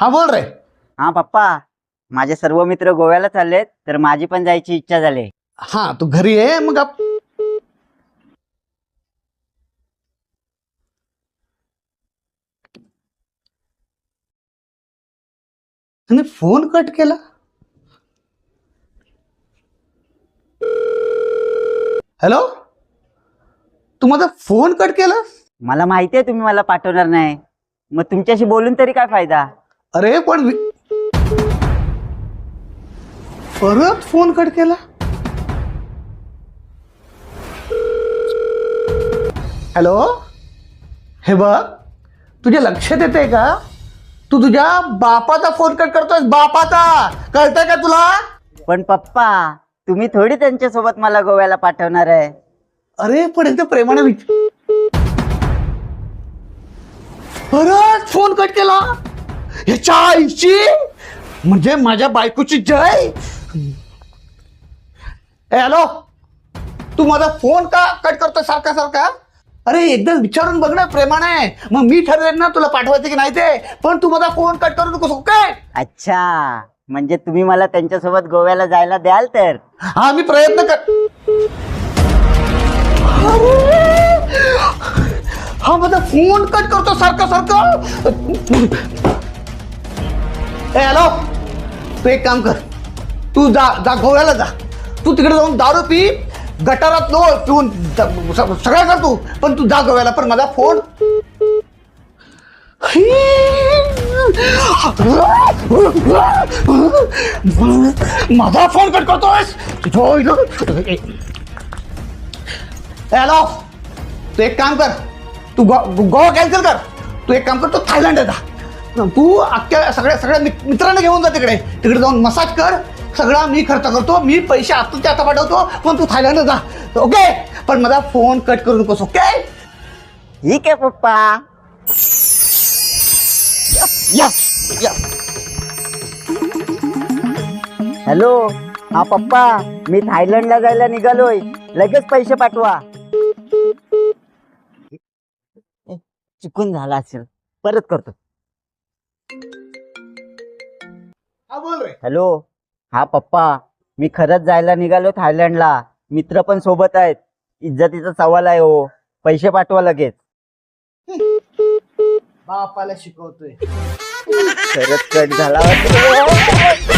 हा बोल रे. हा पप्पा. माझे सर्व मित्र गोव्याला चाललेत तर माझी पण जायची इच्छा झाली. हा तू घरी आहे मग आप- त्याने फोन कट केला? हॅलो? तू माझा फोन कट केला मला माहिती आहे तुम्ही मला पाठवणार नाही. मग तुमच्याशी बोलून तरी काय फायदा? अरे पण परत फोन कट केला? हॅलो? हे बघ तुझ्या लक्षात येते का? तू तुझ्या बापाचा फोन कट करतोय बापाचा! कळतंय का तुला? पण पप्पा तुम्ही थोडी त्यांच्यासोबत मला गोव्याला पाठवणार आहे. अरे पण एकदा प्रेमाने विच परत फोन कट केला. ह्याच्या आईची? म्हणजे माझ्या बायकोची जय? हॅलो? तू माझा फोन का कट करतोय सारखा सारखा? अरे एकदा विचारून बघ ना प्रेमाने. मग मी ठरवेन ना तुला पाठवायचं की नाही ते. पण तू माझा फोन कट करू नकोस काय अच्छा. म्हणजे तुम्ही मला त्यांच्यासोबत गोव्याला जायला द्याल तर? हा मी प्रयत्न कर अरे! हा माझा फोन कट करतो सारखा सारखा. ए हॅलो तू एक काम कर. तू जा जा गोव्याला जा. तू तिकडे जाऊन दारू पी गटारात नो पिऊन ज- स- सगळं कर तू. पण तू जा गोव्याला पण माझा फोन माझा फोन कट करतोयस? हॅलो? तू एक काम कर. तू गो- गोवा कॅन्सल कर. तू एक काम कर तू थायलंड जा तू अख्ख्या सगळ्या सगळ्या मित्रांना घेऊन जा तिकडे. तिकडे जाऊन मसाज कर. सगळा मी खर्च करतो. मी पैसे आत्ताच्या आता पाठवतो पण तू थायलंड जा. ओके? पण माझा फोन कट करू नकोस ओके? ठीक आहे पप्पा. या या हॅलो हा पप्पा मी थायलंडला जायला निघालोय. लगेच पैसे पाठवा. चुकून झाला असेल. परत करतो. हा बोल रे. हॅलो हा पप्पा मी खरंच जायला निघालो थायलंडला. मित्र पण सोबत आहेत. इज्जतीचा सवाल आहे हो. पैसे पाठवा लगेच. बापाला शिकवतोय खरंच कट झाला वाटतं.